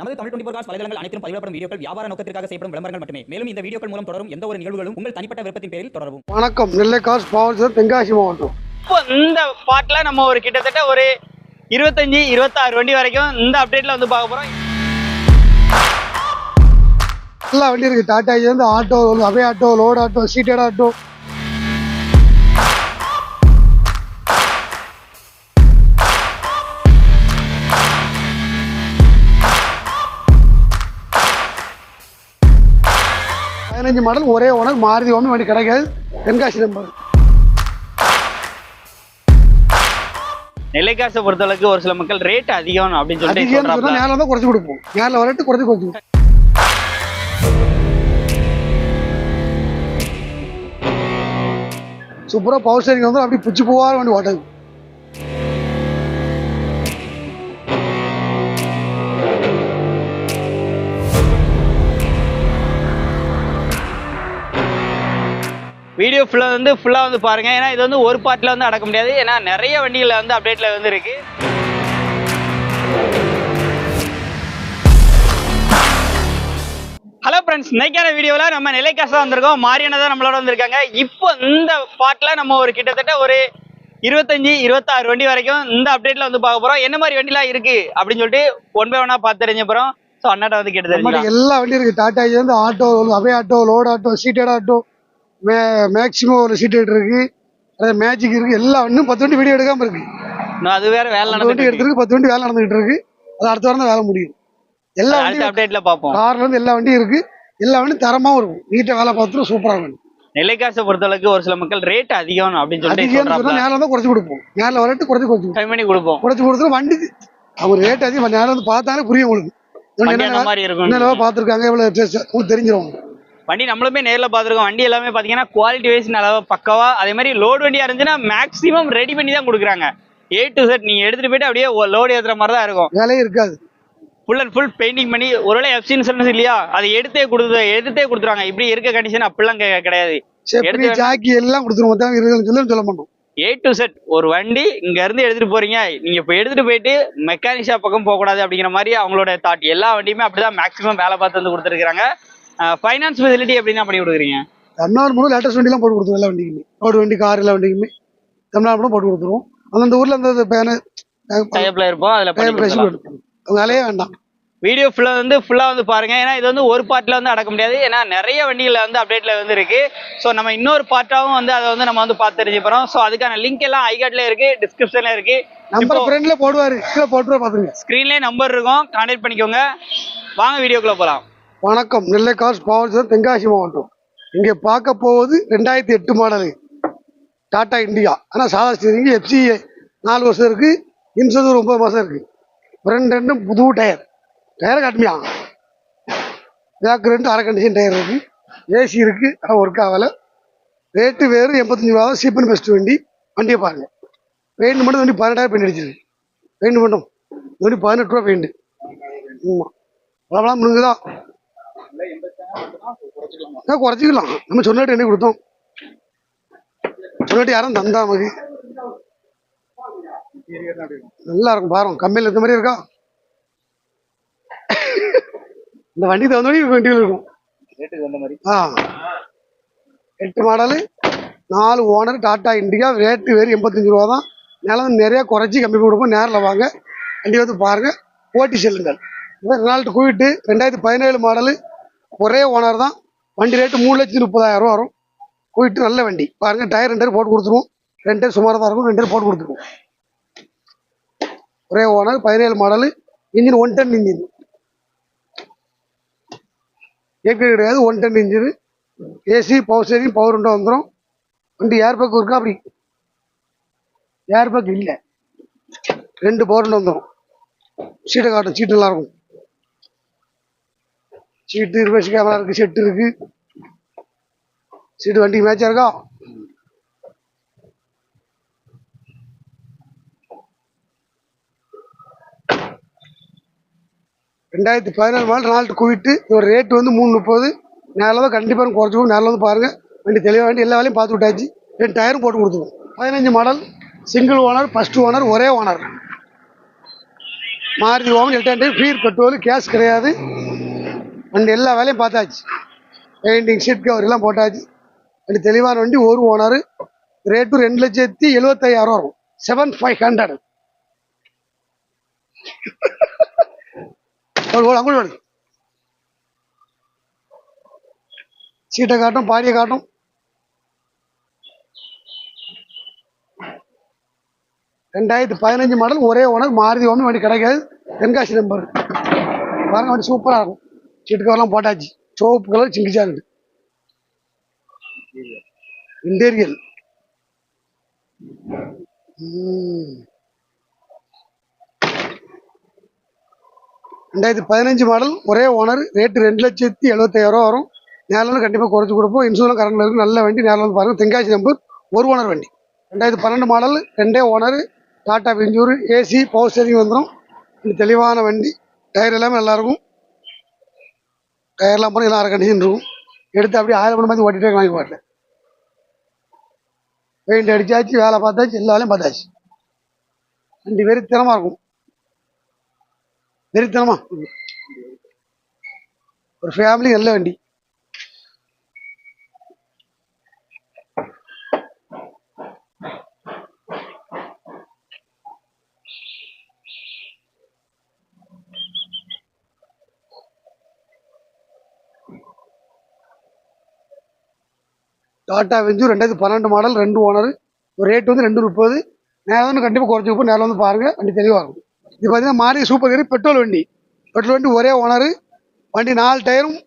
நமது Tamil twenty cos வலைதளங்கள் அனைத்தும் பதிவிடப்படும் வீடியோக்கள் வியாபார நோக்கத்திற்காக செய்யப்படும் விளம்பரங்கள் மட்டுமே. மேலும் இந்த வீடியோக்கள் மூலம் தொடரும் எந்த ஒரு நிகழ்வுகளும் உங்கள் தனிப்பட்ட விருப்பத்தின் பேரில் தொடரவும். வணக்கம். நெல்லை காஸ் பவர் சார் தென்காசி மாவட்டம். இப்போ இந்த பாட்டில் நம்ம ஒரு கிட்டத்தட்ட ஒரு இருபத்தஞ்சி இருபத்தாறு வண்டி வரைக்கும் இந்த அப்டேட்ல வந்து பார்க்க போறோம். எல்லா வண்டி இருக்கு. டாடா ஏஜி ஆட்டோ அவே auto load auto seated auto. பதினஞ்சு மாடல் ஒரே ஓனர் மாருதி ஒன்று வண்டி கிடைக்காது. தென்காசி நம்பர். நெல்லைக்காசை பொறுத்தளவுக்கு ஒரு சில மக்கள் ரேட் அதிகம் அப்படின்னு சொல்லிட்டு அதிகம் சொல்றாங்க நேரில் தான் குறைச்சி கொடுப்போம். நேரில் வரட்டு குறைச்சி கொடுப்போம். சூப்பராக பவர் ஸ்டேரிங் வந்து அப்படி பிச்சு போவார் வண்டி ஓட்டது வீடியோ ஃபுல்லா வந்து ஃபுல்லா வந்து பாருங்க. ஏன்னா இது வந்து ஒரு பார்ட்ல வந்து அடக்க முடியாது. ஏன்னா நிறைய வண்டிகள் வந்து அப்டேட்ல வந்து இருக்கு. ஹலோ ஃப்ரெண்ட்ஸ் இன்னைக்கான வீடியோவில் நம்ம நிலைக்காசு தான் வந்திருக்கோம். மாரியனை தான் நம்மளோட வந்திருக்காங்க. இப்போ இந்த பாட்டில் நம்ம ஒரு கிட்டத்தட்ட ஒரு இருபத்தஞ்சி இருபத்தாறு வண்டி வரைக்கும் இந்த அப்டேட்ல வந்து பார்க்க போறோம். என்ன மாதிரி வண்டிலாம் இருக்கு? அப்படின்னு சொல்லிட்டு ஒன் பை ஒன்னா பார்த்து தெரிஞ்ச போறோம். ஸோ அண்ணாட்ட வந்து கேட்டு நம்மகிட்ட தெரிஞ்சுக்கலாம். எல்லா வண்டியும் இருக்கு. டாடா ஏஜி ஆட்டோ அவே auto load auto seated auto மே மேக்ஸிமம் ஒரு சீட்டட் இருக்கு. அதே மேஜிக் இருக்கு. எல்லா வண்டியும் பத்து வண்டி வீடியோ எடுக்காம இருக்கு. இன்னும் அது வேற வேலை பத்து வண்டி நடந்துட்டு. எடுத்துருக்கு பத்து வண்டி வேலை நடந்துகிட்டு இருக்கு. அது அடுத்த வாரம் தான் வேலை முடியும். எல்லா அடுத்த வண்டியும் அப்டேட்ல பார்ப்போம். கார்ல இருந்து எல்லா வண்டியும் இருக்கு. எல்லா வண்டியும் தரமாவும் இருக்கும். வீட்டை வேலை பார்த்துட்டு சூப்பரா இருக்கும். நெல்லைக்காசை பொறுத்தளவுக்கு ஒரு சில மக்கள் ரேட் அதிகம் அப்படின்னு சொல்லிட்டு அதிகம் சொன்னா சொல்றாங்க நேரில் தான் குறைச்சி கொடுப்போம். நேரில் வரட்டு குறைச்சி குறைச்சி கம்மி பண்ணி கொடுப்போம். குறைச்சி கொடுத்துட்டு வண்டி அவங்க ரேட் அதிகம். நேரில் வந்து பார்த்தாலே புரியும் உங்களுக்கு. இவங்க வண்டி அந்த என்ன மாதிரி இருக்கும் என்னென்ன பார்த்துருக்காங்க? எவ்வளோ உங்களுக்கு தெரிஞ்சிடும் வண்டி நம்மளுமே நேர்ல பாத்துருக்கோம் வண்டி எல்லாமே பாத்தீங்கன்னா குவாலிட்டி வைஸ் நல்லா பக்கவா அதே மாதிரி லோடு வண்டியா இருந்துச்சுன்னா மேக்ஸிமம் ரெடி பண்ணி தான் கொடுக்குறாங்க. ஏ டு செட் நீங்க எடுத்துட்டு போயிட்டு அப்படியே லோடு ஏத்துற மாதிரி தான் இருக்கும். வேலையே இருக்காது. ஃபுல் அண்ட் ஃபுல் பெயிண்டிங் பண்ணி ஒருவேளை எஃப்சி இன்சூரன்ஸ் இல்லையா? அதை எடுத்தே கொடுத்து எடுத்தே கொடுத்துருவாங்க. இப்படி இருக்க கண்டிஷன் அப்படிலாம் கிடையாது. எடுத்து ஜாக்கி எல்லாம் கொடுத்துருவோம். இருக்குன்னு சொல்லி சொல்ல மாட்டோம். ஏ டு செட் ஒரு வண்டி இங்க இருந்து எடுத்துட்டு போறீங்க. நீங்க இப்ப எடுத்துட்டு போயிட்டு மெக்கானிக் ஷாப் பக்கம் போக கூடாது அப்படிங்கிற மாதிரி அவங்களோட தாட் எல்லா வண்டியுமே அப்படிதான் மேக்ஸிமம் வேலை பார்த்து வந்து கொடுத்துருக்காங்க ஃபைனான்ஸ் ஃபெசிலிட்டி எப்படின்னா பண்ணி கொடுக்குறீங்க? தமிழ்நாடு மூலம் லேட்டஸ்ட் வண்டிலாம் போட்டு கொடுத்துருவோம் எல்லா வண்டிக்குமே. ரோடு வண்டி கார் எல்லா வண்டிக்குமே. தமிழ்நாடு மூலம் போட்டு கொடுத்துருவோம். அந்தந்த ஊர்ல அந்த பேன டைப்ல இருப்போம் அதுல வேலையே வேண்டாம். வீடியோ ஃபுல்லா வந்து ஃபுல்லா வந்து பாருங்க. ஏன்னா இது வந்து ஒரு பார்ட்ல வந்து அடக்க முடியாது. ஏன்னா நிறைய வண்டிகள் வந்து அப்டேட்ல வந்து இருக்கு. ஸோ நம்ம இன்னொரு பார்ட்டாவும் வந்து அதை வந்து நம்ம வந்து பார்த்து தெரிஞ்சு போறோம். ஸோ அதுக்கான லிங்க் எல்லாம் ஐகாட்ல இருக்கு டிஸ்கிரிப்ஷன்ல இருக்கு. நம்பர் ஃப்ரெண்ட்ல போடுவாரு. கீழே போட்டுருவா பாத்துங்க ஸ்க்ரீன்லேயே நம்பர் இருக்கும். கான்டாக்ட் பண்ணிக்கோங்க. வாங்க வீடியோக்குள்ள போலாம். வணக்கம். நெல்லை கார்ஸ் பாவல்சன் தென்காசி மாவட்டம். இங்கே பார்க்க போவது ரெண்டாயிரத்தி எட்டு மாடலு. டாடா இந்தியா ஆனால் சாதா ஸ்டீரிங் எஃப்சி நாலு வருஷம் இருக்குது இன்சூரன்ஸ் ஒரு ஒன்பது மாதம் இருக்குது ரெண்டு ரெண்டும் புது டயர். டயர் கட்டுமையா? பேக் ரெண்டு அரை கண்டிஷன் டயர் இருக்குது ஏசி இருக்குது ஆனால் ஒர்க் ஆகலை. ரேட்டு வேறு எண்பத்தஞ்சு ரூபா சீப் சீப்பன் பெஸ்ட் வண்டி. வண்டியை பாருங்கள் பெயிண்ட் மட்டும் வண்டி பதினெட்டாயிரம் பெயிண்ட் அடிச்சிருக்கு. பெயிண்ட் மட்டும். வண்டி பதினெட்டு ரூபா பெயிண்ட் ஆமாம் அவ்வளோலாம் முடிஞ்சுதான் குறைச்சிக்கலாம். நம்ம சொன்னாட்டு என்ன கொடுத்தோம். சொன்னாட்டு யாரும் தந்தா நமக்கு நல்லா இருக்கும் பாருங்க. கம்மியில் இருந்த மாதிரி இருக்கா? இந்த வண்டி தகுந்த மாதிரி வண்டிகள் இருக்கும். ஆ. எட்டு மாடலு நாலு ஓனர் டாடா இண்டிகா. ரேட்டு வேறு எண்பத்தஞ்சு ரூபா தான். நிலம் நிறைய குறைச்சி கம்மி கொடுப்போம். நேரில் வாங்க. வண்டி வந்து பாருங்க. ஓட்டி செல்லுங்கள். இது ரெனால்ட் குயிட்டு ரெண்டாயிரத்தி பதினேழு மாடலு ஒரே ஓனர் தான். வண்டி ரேட்டு மூணு லட்சத்தி முப்பதாயிரம் ரூபா வரும். போயிட்டு நல்ல வண்டி. பாருங்க டயர் ரெண்டு டயர் போட்டு கொடுத்துருவோம். ரெண்டு டயர் சுமாராக தான் இருக்கும். ரெண்டு டயர் போட்டு கொடுத்துருவோம். ஒரே ஓனர் பதினேழு model engine one ton engine ஏபி கிடையாது one ton engine AC power steering power ரெண்டும் வந்துடும் வண்டி ஏர் பேக் இருக்கா? அப்படி. ஏர் பேக் இல்லை. ரெண்டு பவர் உண்டு வந்துடும் சீட்டை காட்டும். சீட்டு நல்லாயிருக்கும் சீட்டு ரிவர்ஸ் கேமரா இருக்கு செட்டு இருக்கு. சீட்டு வண்டிக்கு மேட்சா இருக்கா? ரெண்டாயிரத்தி பதினாலு மாடல் நாலு குவிட்டு ஒரு ரேட்டு வந்து மூணு முப்பது. நேரில் தான் கண்டிப்பாக குறைச்சிக்கும் நேரில் வந்து பாருங்கள் வண்டி தெளிவாக வண்டி எல்லா வேலையும் பார்த்து விட்டாச்சு. ரெண்டு டயரும் போட்டு கொடுத்துருவோம். பதினஞ்சு model single owner first owner ஒரே ஓனர் மாறுதி ஓமன் எட்டு ஹண்ட்ரட் ஃப்ரீர் பெட்ரோல் கேஸ் கிடையாது. அண்ட் எல்லா வேலையும் பார்த்தாச்சு. பெயிண்டிங் ஷீட் கவர் எல்லாம் போட்டாச்சு. அண்ட் தெளிவான வண்டி ஒரு ஓனர். ரேட்டு ரெண்டு லட்சத்தி எழுபத்தையாயிரம் வரும். செவன் ஃபைவ் ஹண்ட்ரட் அங்குள் சீட்டை காட்டும் பாடியை காட்டும். ரெண்டாயிரத்தி பதினஞ்சு மாடல் ஒரே ஓனர் மாறுதி ஓமி வண்டி கிடைக்காது. தென்காசி நம்பர் பாருங்க வண்டி சூப்பராக இருக்கும். சீட்டு கவர்லாம் போட்டாச்சு. சோப்பு கலர் சிங்கிச்சாரு இன்டீரியல் ரெண்டாயிரத்தி பதினஞ்சு மாடல் ஒரே ஓனர் ரேட்டு ரெண்டு லட்சத்தி எழுபத்தாயிரம் வரும். நேரில் கண்டிப்பாக குறைச்சி கொடுப்போம். இன்சூரன்ஸ் கரண்டில் இருக்கு நல்ல வண்டி நேரில் வந்து பாருங்கள் தென்காசி நம்பர் ஒரு ஓனர் வண்டி. ரெண்டாயிரத்தி பன்னெண்டு மாடல் ரெண்டே owner Tata Venture AC power steering வந்துடும் தெளிவான வண்டி டயர் எல்லாமே நல்லாயிருக்கும் இருக்கும் டயர்லாம் போனால் எல்லாம் அரை கண்டிஷன் இருக்கும் எடுத்து அப்படியே ஆயிரம் மணி மாதிரி ஓட்டிகிட்டே வாங்கி பாட்டில் பெயிண்ட் அடிச்சாச்சு வேலை பார்த்தாச்சு எல்லா வேலையும் பார்த்தாச்சு வண்டி வெறித்தனமாக இருக்கும். வெறித்தனமா. ஒரு ஃபேமிலி நல்ல வண்டி. டாட்டா வெஞ்சு ரெண்டாயிரத்தி பன்னெண்டு மாடல் ரெண்டு ஓனர் ஒரு ரேட் வந்து ரெண்டு முப்பது. நேரம் வந்து கண்டிப்பாக குறைச்சி கொடுப்போம் நேரில் வந்து பாருங்கள் வண்டி தெளிவாக இருக்கும். இது பார்த்தீங்கன்னா மாறி சூப்பர் கேரி பெட்ரோல் வண்டி. பெட்ரோல் வண்டி ஒரே ஓனர் வண்டி நாலு டயரும்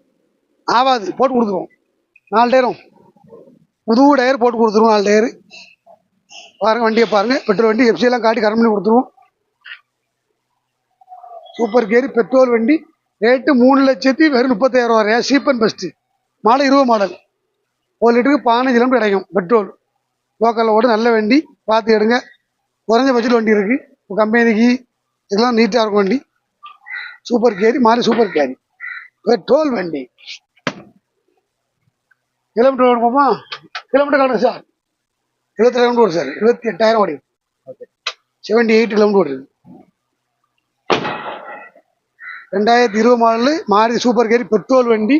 ஆகாது போட்டு கொடுத்துருவோம். நாலு டயரும் புது டயர் போட்டு கொடுத்துருவோம் நாலு டயரு பாருங்கள் வண்டியை பாருங்கள் பெட்ரோல் வண்டி எஃப்சியெல்லாம் காட்டி கரம் பண்ணி கொடுத்துருவோம். சூப்பர் கேரி பெட்ரோல் வண்டி. ரேட்டு மூணு லட்சத்தி வெறும் முப்பத்தாயிரம் ரூபா சீப் அண்ட் பெஸ்ட்டு மாடல் இருபது மாடல் ஒரு லிட்டருக்கு பதினஞ்சு கிலோமீட்டர் கிடைக்கும். பெட்ரோல். லோக்கலில் ஓட நல்ல வண்டி. பார்த்து எடுங்க. குறைஞ்ச பட்ஜெட் வண்டி இருக்குது கம்பெனிக்கு இதெல்லாம் நீட்டாக இருக்கும் வண்டி. சூப்பர் கேரி மாறி சூப்பர் கேரி பெட்ரோல் வண்டி. கிலோமீட்டர் போமா? கிலோமீட்டர் கணக்கு சார் இருபத்தி கிலோமீட்டர் ஓடும் சார் இருபத்தி எட்டாயிரம் ஓடி. செவன்டி எயிட் கிலோமீட்டர் ஓடுது ரெண்டாயிரத்தி இருபது மாடலு மாறி சூப்பர் கேரி பெட்ரோல் வண்டி.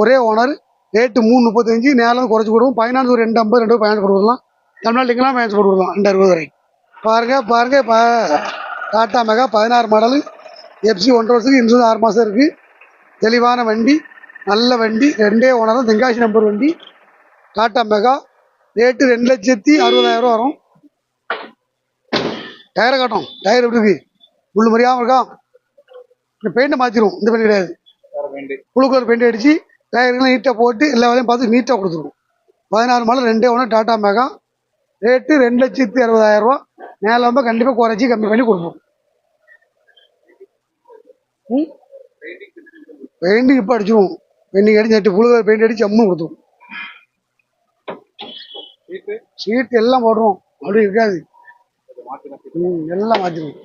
ஒரே ஓனர் ரேட்டு மூணு முப்பத்தஞ்சு நேரம் குறைச்சி கொடுவோம் பதினாலு ஒரு ரெண்டு ஐம்பது ரெண்டு பதினஞ்சு கொடுக்கலாம். தமிழ்நாட்டுக்கெல்லாம் ஃபைனான்ஸ் போட்டு கொடுக்கலாம். ரெண்டு அறுபது வரைக்கும் பாருங்க பாருங்க இப்போ டாட்டா மெகா பதினாறு மாடலு எஃப்சி ஒன்றரை வருஷத்துக்கு இன்சூரன்ஸ் ஆறு மாதம் இருக்குது தெளிவான வண்டி நல்ல வண்டி ரெண்டே ஓனர் தென்காசி நம்பர் வண்டி. டாட்டா மெகா ரேட்டு ரெண்டு லட்சத்தி அறுபதாயிரம் வரும். டயரை காட்டும் டயர் எப்படி இருக்கு? முள்ளு மறியாமல் இருக்கா? இந்த பெயிண்ட்டை மாற்றிடுவோம் இந்த பெயிண்ட் கிடையாது. புழு கலர் பெயிண்ட் அடித்து டயர்லாம் நீட்டாக போட்டு எல்லா வேலையும் பார்த்து நீட்டாக கொடுத்துருவோம். பதினாறு மாடல் ரெண்டே ஒன்று டாட்டா மெகா. ரேட்டு ரெண்டு லட்சத்தி அறுபதாயிரம் ரூபா. மேலே வந்து கண்டிப்பாக குறைச்சி கம்மி பண்ணி கொடுப்போம். ம்? பெயிண்டிங் இப்போ அடிச்சிடுவோம் பெயிண்டிங் அடிச்சு நெட்டு புழு கலர் பெயிண்ட் அடிச்சு அம்மு கொடுத்துருவோம். சீட் எல்லாம் போடுறோம். அப்படி இருக்காது. ம் எல்லாம் மாற்றிடுவோம்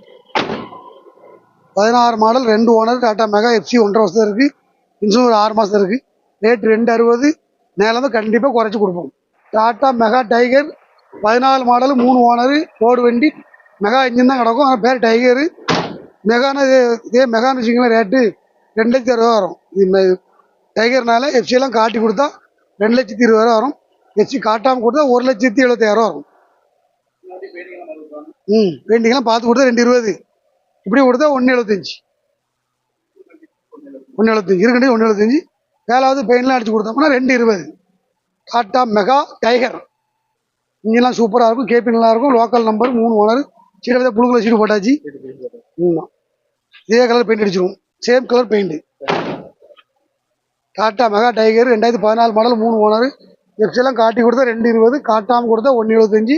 பதினாறு மாடல் ரெண்டு ஓனர் டாட்டா மெகா எஃப்சி ஒன்றரை வருஷம் இருக்குது இன்சூரன்ஸ் ஆறு மாதம் இருக்குது ரேட் ரெண்டு அறுபது நேரம் தான் கண்டிப்பாக குறைச்சி கொடுப்போம். டாட்டா மெகா டைகர் பதினாலு மாடல் மூணு ஓனரு ரோடு வண்டி மெகா இன்ஜின் தான் கிடக்கும். ஆனால் பேர் டைகரு. மெகான இதே இதே மெகான்னு வச்சிங்களேன் ரேட்டு ரெண்டு லட்சத்தி அறுபது வரும். இது டைகர்னால எஃப்சியெல்லாம் காட்டி கொடுத்தா ரெண்டு லட்சத்தி இருபது ரூபா வரும். எஃப்சி காட்டாமல் கொடுத்தா ஒரு லட்சத்தி எழுபத்தாயிரம் வரும். ம் பெயிண்டிங்லாம் பார்த்து கொடுத்தா ரெண்டு இருபது. இப்படி கொடுத்தா ஒன்று எழுபத்தஞ்சி. ஒன்று எழுபத்தஞ்சி. இருக்கண்டி ஒன்று எழுபத்தஞ்சி. வேலாவது பெயின்லாம் அடிச்சு கொடுத்தோம்னா ரெண்டு இருபது. டாட்டா மெகா டைகர் இங்கெல்லாம் சூப்பராக இருக்கும். கேபி நல்லா இருக்கும். லோக்கல் நம்பர் மூணு ஓனர் சீட்டை புழு புழுக்கில் சீட்டு போட்டாச்சு. ஆமாம் இதே colour paint அடிச்சிருவோம். Same colour paint Tata Mega Tiger ரெண்டாயிரத்தி பதினாலு மாடல் மூணு ஓனர் எப்சிலாம் காட்டி கொடுத்தா ரெண்டு இருபது. காட்டாமல் கொடுத்தா ஒன்று எழுபத்தஞ்சு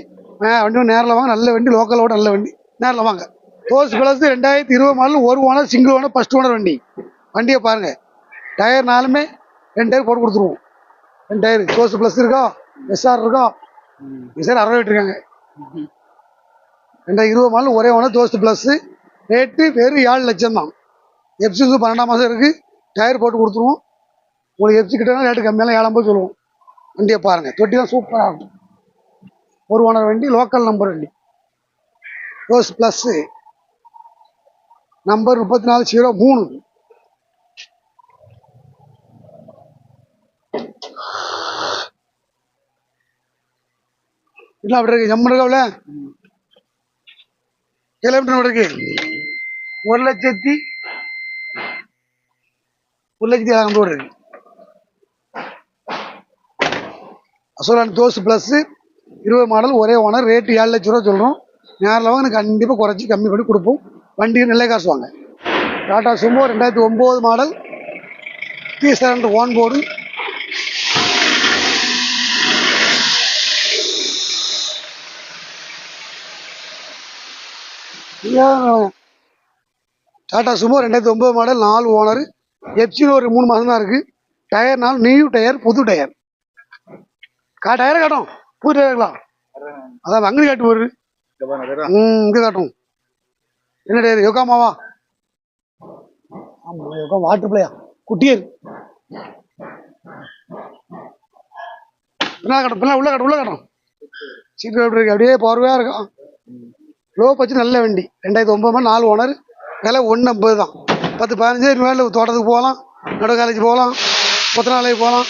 வண்டி நேரில் வாங்க. நல்ல வண்டி லோக்கலோட நல்ல வண்டி. நேரில் வாங்க. டோஸ் ப்ளஸ் ரெண்டாயிரத்தி இருபது மாடல் ஒரு owner single owner first owner வண்டி. வண்டியை பாருங்கள் டயர்னாலுமே ரெண்டு டயர் போட்டு கொடுத்துருவோம். ரெண்டு டயர் டோஸ் ப்ளஸ் இருக்கா? எஸ்ஆர் இருக்கா? எஸ்ஆர் அறுபது இருக்காங்க ரெண்டாயிரம் இருபது மாடல் ஒரே ஒன்று தோஸ்ட் ப்ளஸ்ஸு ரேட்டு வெறும் ஏழு லட்சம் தான். எஃப்சி வந்து பன்னெண்டாம் மாதம் இருக்குது டயர் போட்டு கொடுத்துருவோம். உங்களுக்கு எஃப்சி கிட்டனா ரேட்டு கம்மியெல்லாம் ஏழாம் சொல்லுவோம். வண்டியை பாருங்கள் தொட்டி தான் சூப்பராக இருக்கும். ஒரு ஓனர் வண்டி லோக்கல் நம்பர் வண்டி. ரோஸ் ப்ளஸ்ஸு நம்பர் முப்பத்தி நாலு ஜீரோ மூணு. இல்லை அப்படி இருக்கு. ஜம்மு இருக்காவில் கிலோமீட்டர் இருக்கு? ஒரு லட்சத்தி ஒரு லட்சத்தி ஏழாயிரம் ரூபா இருக்கு. அசோலான் தோஸ் ப்ளஸ் இருபது மாடல் ஒரே ஓனர் ரேட்டு ஏழு லட்ச ரூபா சொல்கிறோம் நேரில் வாங்க எனக்கு கண்டிப்பாக குறைச்சி கம்மி பண்ணி கொடுப்போம். வண்டிக்கு நிலை காசு வாங்க. டாடா சுமோ ரெண்டாயிரத்தி ஒம்பது model T seven own board Tata Sumo ரெண்டாயிரத்தி ஒம்பது மாடல் நாலு ஓனர். எப்சின்னு ஒரு மூணு மாதம் தான் இருக்குது டயர் நாள் நியூ டயர் புது டயர். கா டயரை காட்டும் புது டயருங்களா அதான் அங்கே காட்டு ஒரு ம் இங்கே காட்டும். என்ன டயர்? யோகாமாவா? ஆமாம் யோகா வாட்டர் பிள்ளையா குட்டியர் பின்னா காட்டும் பின்னா உள்ள காட்டும் உள்ள காட்டும் சீட் அப்படியே பார்வையாக இருக்கும். லோ பட்ஜெட் நல்ல வண்டி. ரெண்டாயிரத்தி ஒம்பது மணி நாலு ஓனர். விலை ஒன்று ஐம்பது தான். பத்து பதினஞ்சு மேலே தோட்டத்துக்கு போகலாம். நடு காலேஜ் போகலாம். கொத்தனாலைக்கு போகலாம்.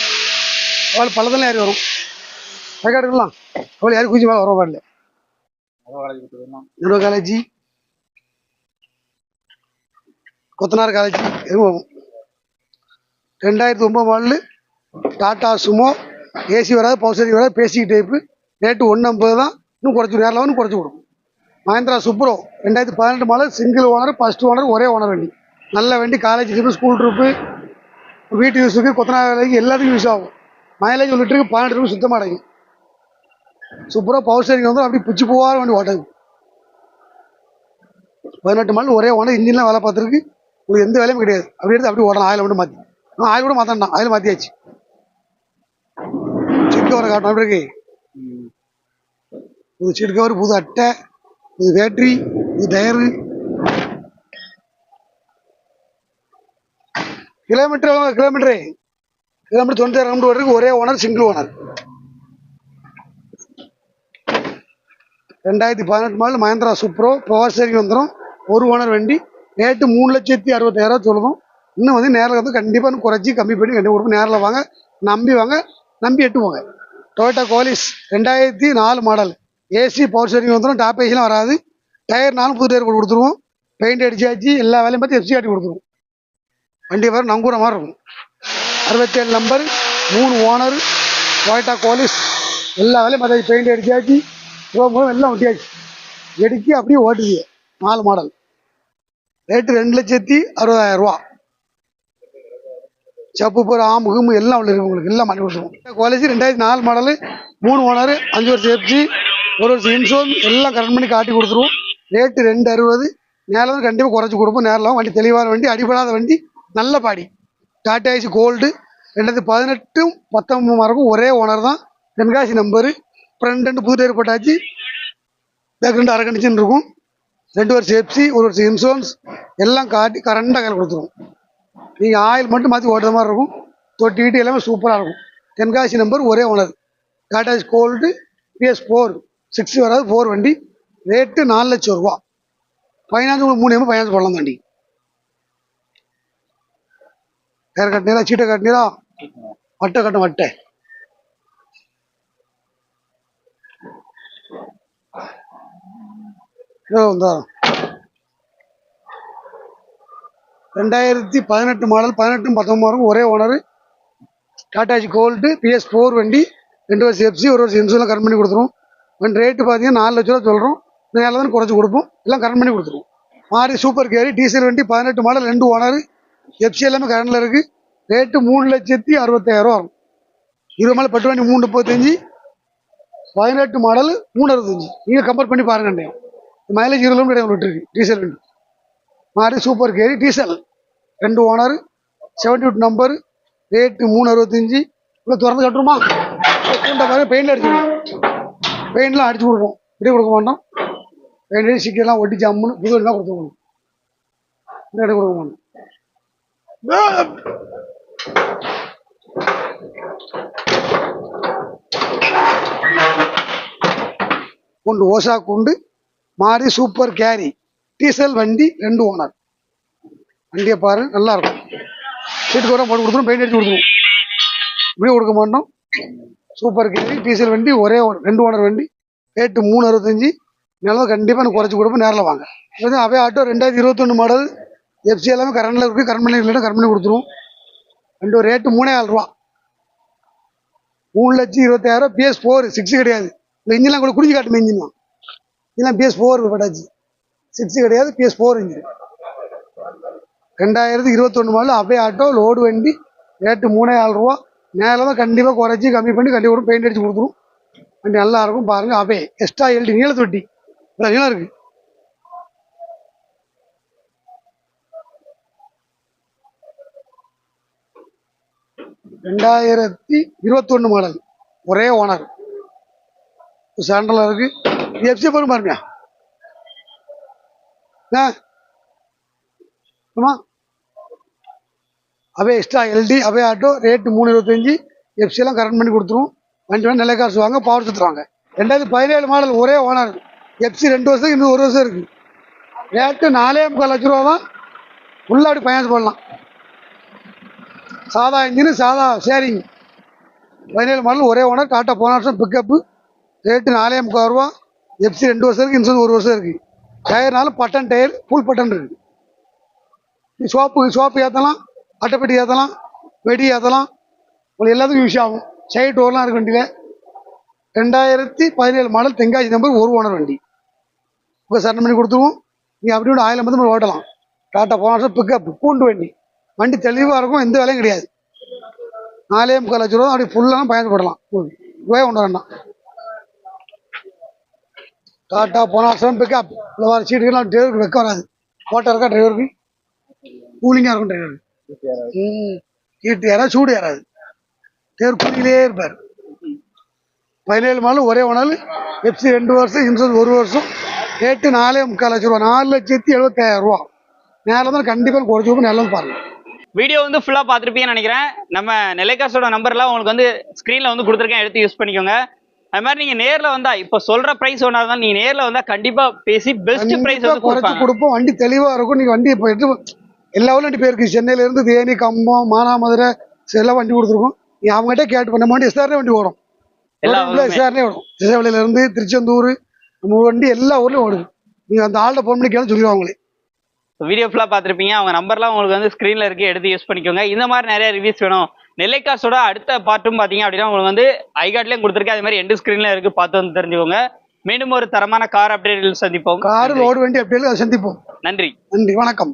அவள் பள்ளதெல்லாம் ஏறி வரும். எடுக்கலாம். அவள் யாரும் குச்சி மேலே வர பாடல நடு காலேஜ் கொத்தனார் காலேஜ் எதுவும் போகும் ரெண்டாயிரத்தி ஒம்பது மாடலு. Tata Sumo. ஏசி வராது பவுசரி வராது பேசிக் டைப்பு. ரேட்டு ஒன்று ஐம்பது தான். இன்னும் குறைச்சி நேரில் வந்து குறைச்சி கொடுக்கும் மஹேந்திரா சுப்ரோ ரெண்டாயிரத்தி பதினெட்டு model single owner first owner ஒரே ஓனர் வண்டி. நல்ல வண்டி காலேஜ் ட்ரிப்பு ஸ்கூல் ட்ரிப்பு வீட்டு யூஸுக்கு கொத்தனார் வேலைக்கு எல்லாத்துக்கும் யூஸ் ஆகும். மைலேஜ் ஒரு லிட்டருக்கு பன்னெண்டு ரூபா சுத்தமாக அடையும் சூப்பராக பவர் ஸ்டேரிங் வந்து அப்படி பிச்சு போவார் வண்டி ஓட்டாது பதினெட்டு மாடல் ஒரே ஓனர் இன்ஜின்லாம் வேலை பார்த்துருக்கு. உங்களுக்கு எந்த வேலையும் கிடையாது. அப்படி எடுத்து அப்படி ஓடலாம் ஆயில் மட்டும் மாற்றி ஆ ஆயில் கூட மாற்றணும் ஆயில் மாற்றியாச்சு சீட் கவர் காட்டணும் அப்படி இருக்கு? புது சீட் கவர் புது அட்டை. இது பேட்டரி இது டயரு கிலோமீட்டர் எவ்வளோ கிலோமீட்டரு கிலோமீட்டர் தொண்ணூற்றி கிலோமீட்டர் வரைக்கும் ஒரே ஓனர் சிங்கிள் ஓனர் ரெண்டாயிரத்தி பதினெட்டு model Mahindra Supro power steering வந்துடும் ஒரு ஓனர் வண்டி. ரேட்டு மூணு லட்சத்தி அறுபத்தாயிரம் சொல்லுவோம் இன்னும் வந்து நேரில் வந்து கண்டிப்பாக குறைச்சி கம்மி பண்ணி கண்டிப்பாக கொடுப்போம். நேரில் வாங்க நம்பி வாங்க நம்பி எட்டு போங்க டொயோட்டா கோலிஸ் ரெண்டாயிரத்தி நாலு மாடல் ஏசி பவர் ஸ்டேரிங் வந்துடும் டாப் ஏசிலாம் வராது. டயர் நாலும் புது டயர் போட்டு கொடுத்துருவோம். பெயிண்ட் அடிச்சாச்சு எல்லா வேலையும் பார்த்து எஃப்சி ஆட்டி கொடுத்துருவோம். வண்டி வர நங்கூர மாதிரி இருக்கும். அறுபத்தேழு நம்பர் மூணு ஓனர் டொயட்டா கோலிஸ் எல்லா வேலையும் பார்த்தாச்சு பெயிண்ட் அடிச்சாச்சு ரோம் எல்லாம் ஒட்டியாச்சு. எடுக்கி அப்படியே ஓட்டுது. நாலு மாடல் ரேட்டு ரெண்டு லட்சத்தி அறுபதாயிரம் ரூபா. சப்பு போகிற ஆம்பு கும்பு எல்லாம் உள்ள இருக்கு உங்களுக்கு. எல்லாம் பண்ணி கொடுத்துருவோம். காலேஜ் ரெண்டாயிரத்தி நாலு மாடலு மூணு ஓனர் அஞ்சு வருஷம் எஃப்ஜி ஒரு வருஷம் இன்சூரன்ஸ் எல்லாம் கரெக்ட் பண்ணி காட்டி கொடுத்துருவோம். ரேட்டு ரெண்டு அறுபது நேரம் கண்டிப்பாக குறைச்சி கொடுப்போம். நேரில் வண்டி தெளிவான வண்டி அடிபடாத வண்டி நல்ல பாடி. டாட்டா ஐசி கோல்டு ரெண்டாயிரத்தி பதினெட்டும் பத்தொம்பது மார்க்கும் ஒரே ஓனர் தான். தென்காசி நம்பரு ஃப்ரெண்ட் ரெண்டு புது டயர் போட்டாச்சு பேக் ரெண்டு அரை கண்டிஷன் இருக்கும். ரெண்டு வருஷம் எப்சி ஒரு வருஷம் இன்சூரன்ஸ் எல்லாம் காட்டி கரண்டாக கையில் கொடுத்துருவோம். நீங்கள் ஆயில் மட்டும் மாற்றி ஓட்டுற மாதிரி இருக்கும். தொட்டி கிட்டி எல்லாமே சூப்பராக இருக்கும். தென்காசி நம்பர் ஒரே owner Tata Gold BS four six வராது ஃபோர் வண்டி. ரேட்டு நாலு லட்சம் ரூபா. ஃபைனான்ஸ் உங்களுக்கு மூணு எம்எம் ஃபைனான்ஸ் போடலாம் வண்டி வேறு கட்டினீரா சீட்டை கட்டினீரா? வட்டை கட்டும் வட்டை. ரெண்டாயிரத்தி பதினெட்டு மாடல் பதினெட்டும் பத்தொம்பதும் ஒரே ஓனர் டாடாஜி கோல்டு பிஎஸ் ஃபோர் வண்டி ரெண்டு வருஷம் எஃப்சி ஒரு வருஷம் இன்சூரன்ஸ் கரண்ட் பண்ணி கொடுத்துருவோம் ரேட்டு பார்த்தீங்கன்னா நாலு லட்ச ரூபா சொல்கிறோம் நேரில் தான் குறைச்சி கொடுப்போம். எல்லாம் கரண்ட் பண்ணி கொடுத்துருவோம். மாறி சூப்பர் கேரி டீசல் வண்டி பதினெட்டு மாடல் ரெண்டு ஓனர் எஃப்சி எல்லாமே கரண்டில் இருக்குது ரேட்டு மூணு லட்சத்தி அறுபத்தாயிரம் வரும். இருபது மாடல் பட்டு வண்டி மூணு முப்பத்தஞ்சு. பதினெட்டு மாடல் மூணு அறுபத்தஞ்சு. நீங்கள் கம்பேர் பண்ணி பாருங்க மைலேஜ் இருபது கிடையாது விட்டுருக்கு டீசல் வண்டி. மாறி சூப்பர் கேரி டீசல் ரெண்டு owner seventy eight number rate மூணு அறுபத்தஞ்சு. இவ்வளோ திறந்து கட்டுருமா பெயிண்ட் அடிச்சுக்கணும் பெயிண்ட்லாம் அடிச்சு கொடுப்போம் இப்படியே கொடுக்க மாட்டோம். பெயிண்ட் சிக்கெல்லாம் ஒட்டி ஜம்முன்னு புது வண்டி தான் கொடுத்துருவோம் இப்படி கொடுக்க மாட்டோம். குண்டு ஓசா குண்டு மாறி சூப்பர் கேரி டீசல் வண்டி ரெண்டு ஓனர். வண்டியை பாரு நல்லா இருக்கும். சீட்டு கூட போட்டு கொடுத்துரும் பெயிண்ட் அடிச்சு கொடுத்துரும். இப்படியே கொடுக்க மாட்டோம். சூப்பர் கேவி டீசல் வண்டி ஒரே ரெண்டு ஓனர் வண்டி ரேட்டு மூணு அறுபத்தஞ்சி. நிலம் கண்டிப்பாக எனக்கு குறைச்சி கொடுப்போம் நேரில் வாங்க. இது அவே ஆட்டோ ரெண்டாயிரத்தி இருபத்தொன்று மாடல் எஃப்சி எல்லாமே கரண்டில் இருக்குது கரண்ட் பண்ணி இல்லைன்னா கரண்ட் பண்ணி கொடுத்துருவோம். ரெண்டு ரேட்டு மூணே ஆறு ரூபா. மூணு லட்சம் இருபத்தாயிரம் பிஎஸ் ஃபோர் சிக்ஸ் கிடையாது. இந்த இன்ஜின்லாம் கூட குடிஞ்சு காட்டுமே இன்ஜின் தான் இதெல்லாம் பிஎஸ் ஃபோர் பட்டாச்சு. சிக்ஸ் கிடையாது பிஎஸ் ஃபோர் இன்ஜின் ரெண்டாயிரத்தி இருபத்தொன்று மாடல் அவே ஆட்டோ லோடு வண்டி ரேட்டு மூணே ஆறு ரூபா. மேலே தான் கண்டிப்பாக குறைச்சி கம்மி பண்ணி கண்டிப்பாக கூட பெயிண்ட் அடிச்சு கொடுத்துரும். வண்டி நல்லா இருக்கும் பாருங்க. அப்பே எக்ஸ்ட்ரா எல்டி நீளத்து வட்டி இவ்வளோ நீளம் இருக்கு. ரெண்டாயிரத்தி இருபத்தொன்று மாடல் ஒரே ஓனர் சாண்டலாக இருக்கு. எஃப்சி போகும் பாருங்க. ஆ? ஆமா. Ape extra LD Ape auto rate மூணு இருபத்தஞ்சி எஃப்சி எல்லாம் பண்ணி கொடுத்துருவோம் வண்டி வண்டி நிலை காசு வாங்க பவர் சுற்றுவாங்க ரெண்டாயிரத்தி பதினேழு மாடல் ஒரே ஓனர் எஃப்சி ரெண்டு வருஷத்துக்கு இன்னும் ஒரு வருஷம் இருக்கு. ரேட்டு நாலே முக்கால் லட்ச ரூபா தான். ஃபுல்லாடி ஃபைனான்ஸ் பண்ணலாம். சாதா இன்ஜினு சாதா ஷேரிங் பதினேழு மாடல் ஒரே ஓனர் டாட்டா போன வருஷம் பிக்கப்பு ரேட்டு நாலே முக்கால் ரூபா. எஃப்சி ரெண்டு வருஷம் இருக்குது இன்சூரன்ஸ் ஒரு வருஷம் இருக்குது டயர்னாலும் பட்டன் டயர் ஃபுல் பட்டன் இருக்குது சோப்பு சோப்பு ஏற்றலாம் அட்டைப்பெட்டி ஏற்றலாம் வெடி ஏற்றலாம் உங்களுக்கு எல்லாத்துக்கும் யூஸ் ஆகும். சைடு டோர்லாம் இருக்கு வண்டியில். ரெண்டாயிரத்தி பதினேழு மாடல் தெங்காசி நம்பர் ஒரு ஓனர் வண்டி. இப்போ சரணம் பண்ணி கொடுத்துருவோம். நீங்கள் அப்படி ஒன்று ஆயிரம் வந்து ஓட்டலாம். டாட்டா போன வருஷம் பிக்கப் பூண்டு வண்டி. வண்டி தெளிவாக இருக்கும் எந்த வேலையும் கிடையாது. நாலே முக்கால் லட்ச ரூபா அப்படி ஃபுல்லாக பயன்படலாம் ரூபாய் ஒன்று வேண்டாம். டாட்டா போன வருஷம் பிக்கப் இல்லை வர சீட்டுக்கெல்லாம் டிரைவருக்கு வைக்க வராது. ஓட்ட இருக்கா டிரைவருக்கு கூலிங்காக இருக்கும் டிரைவருக்கு ம். ஹீட்டு யாராவது சூடு யாராது டிரைவர் கூலிங்கிலே இருப்பார். பதினேழு மாதம் ஒரே ஒன்றால் எஃப்சி ரெண்டு வருஷம் இன்சூரன்ஸ் ஒரு வருஷம். ரேட்டு நாலே முக்கால் லட்ச ரூபா நாலு லட்சத்தி எழுபத்தாயிரம் ரூபா. நேரில் தான் கண்டிப்பாக குறைச்சி வந்து பாருங்கள் வீடியோ வந்து ஃபுல்லா பார்த்துருப்பீங்கன்னு நினைக்கிறேன். நம்ம நிலைக்காசோட நம்பர்லாம் உங்களுக்கு வந்து ஸ்க்ரீன்ல வந்து கொடுத்துருக்கேன். எடுத்து யூஸ் பண்ணிக்கோங்க. அது மாதிரி நீங்க நேர்ல வந்தா இப்போ சொல்ற பிரைஸ் ஒன்றா தான் நீங்க நேர்ல வந்தா கண்டிப்பா பேசி பெஸ்ட் பிரைஸ் வந்து குறைச்சு கொடுப்போம். வண்டி தெளிவா இருக்கும். நீங்க வண்டி இப்போ எடுத்து எல்லா ஊர்ல வண்டி போயிருக்கு சென்னையில இருந்து தேனி கம்பம் மானாமதுரை எல்லாம் வண்டி கொடுத்துருக்கோம். நீ அவங்ககிட்ட கேட்டு பண்ண வண்டி எஸ்ஆர்னே வண்டி ஓடும். எஸ்ஆர்னே ஓடும். திசைவளியில இருந்து திருச்செந்தூர் நம்ம வண்டி எல்லா ஊர்லயும் ஓடுது. நீங்க அந்த ஆள்கிட்ட ஃபோன் பண்ணி கேட்டு சொல்லிடுவாங்களே வீடியோ ஃபுல்லாக பார்த்துருப்பீங்க. அவங்க நம்பர்லாம் உங்களுக்கு வந்து ஸ்க்ரீனில் இருக்கு. எடுத்து யூஸ் பண்ணிக்கோங்க. இந்த மாதிரி நிறைய ரிவ்யூஸ் வேணும். நெல்லைக்காசோட அடுத்த பார்ட்டும் பார்த்தீங்க அப்படின்னா உங்களுக்கு வந்து ஐகாட்லேயும் கொடுத்துருக்கு அதே மாதிரி எண்டு ஸ்க்ரீனில் இருக்கு. பார்த்து வந்து தெரிஞ்சுக்கோங்க. மீண்டும் ஒரு தரமான கார் அப்டேட்டில் சந்திப்போம். காரு லோடு வண்டி அப்படியே சந்திப்போம். நன்றி. நன்றி. வணக்கம்.